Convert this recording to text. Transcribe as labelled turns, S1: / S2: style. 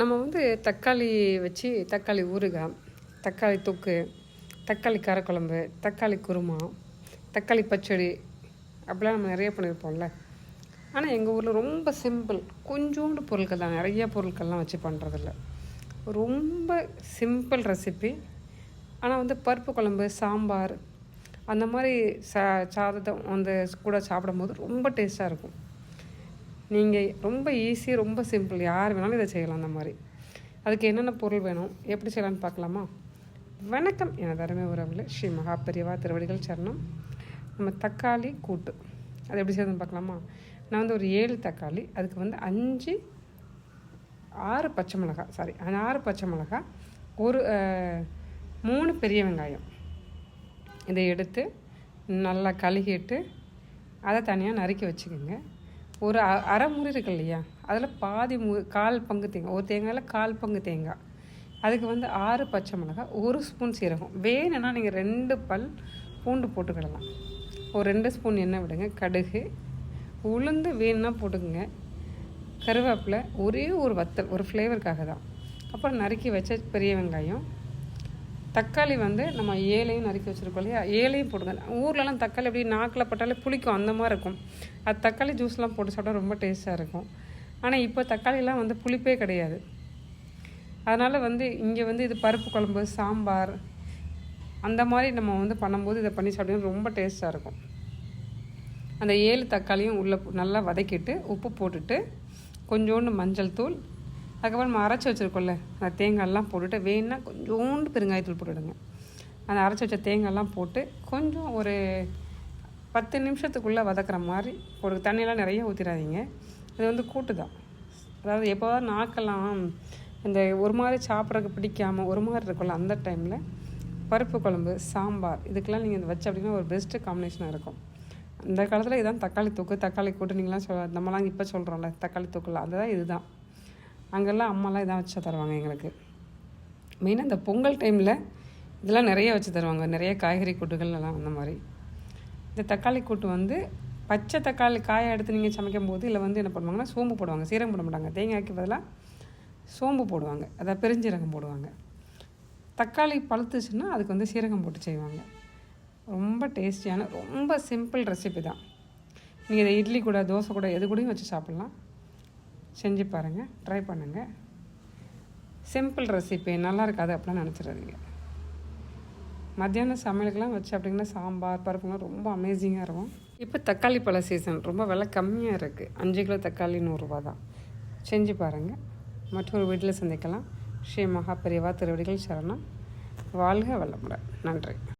S1: நம்ம வந்து தக்காளி வச்சு தக்காளி ஊறுகாய் தக்காளி தொக்கு தக்காளி காரக்குழம்பு தக்காளி குருமா தக்காளி பச்சடி அப்படிலாம் நம்ம நிறைய பண்ணியிருப்போம்ல. ஆனால் எங்கள் ஊரில் ரொம்ப சிம்பிள் கொஞ்சோண்டு பொருட்கள் தான். நிறைய பொருட்கள்லாம் வச்சு பண்ணுறதில்ல ரொம்ப சிம்பிள் ரெசிபி ஆனால் வந்து பருப்பு குழம்பு சாம்பார் அந்த மாதிரி சா சாதத்தை அந்த கூட சாப்பிடும்போது ரொம்ப டேஸ்ட்டாக இருக்கும். நீங்கள் ரொம்ப ஈஸி ரொம்ப சிம்பிள் யார் வேணாலும் இதை செய்யலாம் அந்த மாதிரி. அதுக்கு என்னென்ன பொருள் வேணும்? எப்படி செய்யலாம்னு பார்க்கலாமா? வணக்கம். எனது அருமை உறவில் ஸ்ரீ மகாபெரியவா திருவடிகள் சரணம். நம்ம தக்காளி கூட்டு. அது எப்படி செய்யறதுன்னு பார்க்கலாமா? நான் வந்து ஒரு ஏழு தக்காளி அதுக்கு வந்து அஞ்சு ஆறு பச்சை மிளகாய் சாரி ஆறு பச்சை மிளகாய் ஒரு மூணு பெரிய வெங்காயம். இதை எடுத்து நல்லா கழுகிட்டு அதை தனியாக நறுக்கி வச்சுக்கோங்க. ஒரு அ- அரை முறி இருக்கு இல்லையா? அதில் பாதி மு கால் பங்கு தேங்காய் ஒரு தேங்காயில் கால் பங்கு தேங்காய். அதுக்கு வந்து ஆறு பச்சை மிளகாய் ஒரு ஸ்பூன் சீரகம். வேணும்னா நீங்கள் ரெண்டு பல் பூண்டு போட்டுக்கிடலாம் ஒரு ரெண்டு ஸ்பூன் எண்ணெய் விடுங்க கடுகு. உளுந்து வேணும்னா போட்டுக்குங்க. கருவேப்பிலை ஒரே ஒரு வத்தல் ஒரு ஃப்ளேவருக்காக தான். அப்புறம் நறுக்கி வச்ச பெரிய வெங்காயம் தக்காளி வந்து நம்ம ஏழையும் நறுக்கி வச்சுருக்கோம் இல்லையா? ஏழையும் போடுங்க. ஊர்லலாம் தக்காளி அப்படி நாக்கில் பட்டாலே புளிக்கும் அந்த மாதிரி இருக்கும். அது தக்காளி ஜூஸ்லாம் போட்டு சாப்பிட்டா ரொம்ப டேஸ்ட்டாக இருக்கும். ஆனால் இப்போ தக்காளிலாம் வந்து புளிப்பே கிடையாது. அதனால் வந்து இங்கே வந்து இது பருப்பு குழம்பு சாம்பார் அந்த மாதிரி நம்ம வந்து பண்ணும்போது இதை பண்ணி சாப்பிட்டீங்கன்னா ரொம்ப டேஸ்ட்டாக இருக்கும். அந்த ஏழு தக்காளியும் உள்ளே நல்லா வதக்கிட்டு உப்பு போட்டுட்டு கொஞ்சோண்டு மஞ்சள் தூள் அதுக்கப்புறம் நம்ம அரைச்சி வச்சுருக்கோம்ல அந்த தேங்காயெல்லாம் போட்டுட்டு வேணுன்னா கொஞ்சோண்டு பெருங்காயத்தூள் போட்டுவிடுங்க அந்த அரைச்சி வச்ச தேங்காயெல்லாம் போட்டு கொஞ்சம் ஒரு பத்து நிமிஷத்துக்குள்ளே வதக்குற மாதிரி ஒரு தண்ணியெல்லாம் நிறைய ஊற்றிடாதீங்க இது வந்து கூட்டு தான் அதாவது எப்போதாவது நாக்கெல்லாம் இந்த ஒரு மாதிரி சாப்பிட்றதுக்கு பிடிக்காமல் ஒரு மாதிரி இருக்கும்ல அந்த டைமில் பருப்பு குழம்பு சாம்பார் இதுக்கெல்லாம் நீங்கள் வச்ச அப்படின்னா ஒரு பெஸ்ட்டு காம்பினேஷனாக இருக்கும். அந்த காலத்தில் இதான் தக்காளி தொக்கு தக்காளி கூட்டு நீங்களாம் சொல் நம்மலாம் இப்போ சொல்கிறோம்ல தக்காளி தூக்கில் அதுதான் இதுதான். அங்கெல்லாம் அம்மாலாம் இதான் வச்சு தருவாங்க எங்களுக்கு. மெயினாக இந்த பொங்கல் டைமில் இதெல்லாம் நிறைய வச்சு தருவாங்க. நிறைய காய்கறி கூட்டுகள் எல்லாம் அந்த மாதிரி. இந்த தக்காளி கூட்டு வந்து பச்சை தக்காளி காயை எடுத்து நீங்கள் சமைக்கும் போது இல்லை வந்து என்ன பண்ணுவாங்கன்னா சோம்பு போடுவாங்க. சீரகம் போட மாட்டாங்க. தேங்காய்க்கு பதிலாக சோம்பு போடுவாங்க. அதாவது பெருஞ்சீரகம் போடுவாங்க. தக்காளி பழுத்துச்சுன்னா அதுக்கு வந்து சீரகம் போட்டு செய்வாங்க. ரொம்ப டேஸ்டியான ரொம்ப சிம்பிள் ரெசிபி தான். நீங்கள் இதை இட்லி கூட தோசை கூட எது கூடயும் வச்சு சாப்பிட்லாம். செஞ்சு பாருங்கள் ட்ரை பண்ணுங்கள் சிம்பிள் ரெசிபி நல்லா இருக்காது அப்படிலாம் நினச்சிடாதீங்க. மத்தியானம் சமையலுக்கெல்லாம் வச்சு அப்படிங்கன்னா சாம்பார் பருப்புலாம் ரொம்ப அமேசிங்காக இருக்கும். இப்போ தக்காளி பழ சீசன் ரொம்ப விலை கம்மியாக இருக்குது அஞ்சு கிலோ தக்காளி நூறுரூவா தான். செஞ்சு பாருங்கள் மற்றொரு வீட்டில் சந்திக்கலாம். ஸ்ரீ மகா பெரியவா திருவடிகள் சரணம். வாழ்க வளமுடன். நன்றி.